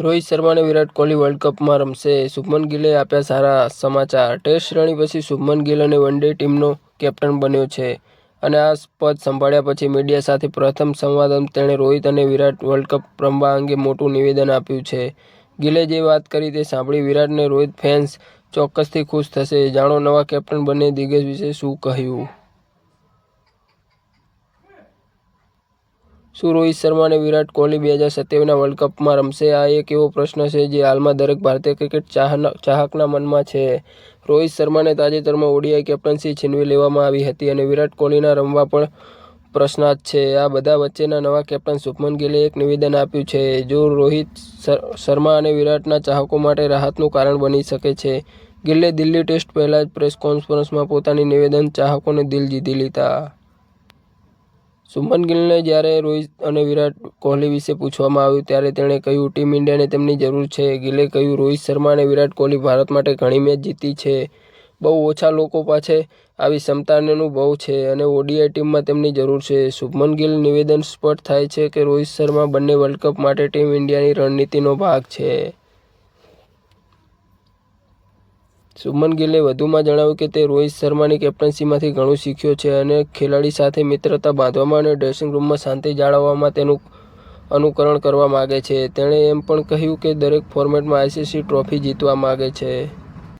રોહિત શર્મા અને વિરાટ કોહલી વર્લ્ડ કપમાં રમશે. શુભમન ગિલે આપ્યા સારા સમાચાર. ટેસ્ટ શ્રેણી પછી શુભમન ગિલ અને વનડે ટીમનો કેપ્ટન બન્યો છે. અને આ પદ સંભાળ્યા પછી મીડિયા સાથે પ્રથમ સંવાદમાં તેણે રોહિત અને વિરાટ વર્લ્ડ કપ રમવા અંગે મોટું નિવેદન આપ્યું છે. ગિલે જે વાત કરી તે સાંભળી વિરાટને રોહિત ફેન્સ ચોક્કસથી ખુશ થશે. જાણો નવા કેપ્ટન બંને દિગ્ગજ વિશે શું કહ્યું? શું રોહિત શર્મા અને વિરાટ કોહલી બે હજાર સત્યાવીસના વર્લ્ડ કપમાં રમશે? આ એક એવો પ્રશ્ન છે જે હાલમાં દરેક ભારતીય ક્રિકેટ ચાહના ચાહકના મનમાં છે. રોહિત શર્માને તાજેતરમાં ઓડીઆઈ કેપ્ટનસી છીનવી લેવામાં આવી હતી અને વિરાટ કોહલીના રમવા પણ પ્રશ્નાર્થ છે. આ બધા વચ્ચેના નવા કેપ્ટન શુભમન ગિલે એક નિવેદન આપ્યું છે. જો રોહિત શર્મા અને વિરાટના ચાહકો માટે રાહતનું કારણ બની શકે છે, ગિલે દિલ્હી ટેસ્ટ પહેલાં જ પ્રેસ કોન્ફરન્સમાં પોતાની નિવેદન ચાહકોને દિલ જીતી લીધા. શુભમન ગિલને જ્યારે રોહિત અને વિરાટ કોહલી વિશે પૂછવામાં આવ્યું ત્યારે તેણે કહ્યું, ટીમ ઇન્ડિયાને તેમની જરૂર છે. ગિલે કહ્યું, રોહિત શર્મા અને વિરાટ કોહલી ભારત માટે ઘણી મેચ જીતી છે. બહુ ઓછા લોકો પાસે આવી ક્ષમતાને અનુભવ છે અને ઓડીઆઈ ટીમમાં તેમની જરૂર છે. શુભમન ગિલ નિવેદન સ્પષ્ટ થાય છે કે રોહિત શર્મા બંને વર્લ્ડ કપ માટે ટીમ ઇન્ડિયાની રણનીતિનો ભાગ છે. શુભમન ગિલે વધુમાં જણાવ્યું કે તે રોહિત શર્માની કેપ્ટનશીમાંથી ઘણું શીખ્યો છે અને ખેલાડી સાથે મિત્રતા બાંધવામાં અને ડ્રેસિંગ રૂમમાં શાંતિ જાળવવામાં તેનું અનુકરણ કરવા માગે છે. તેણે એમ પણ કહ્યું કે દરેક ફોર્મેટમાં આઈસીસી ટ્રોફી જીતવા માગે છે.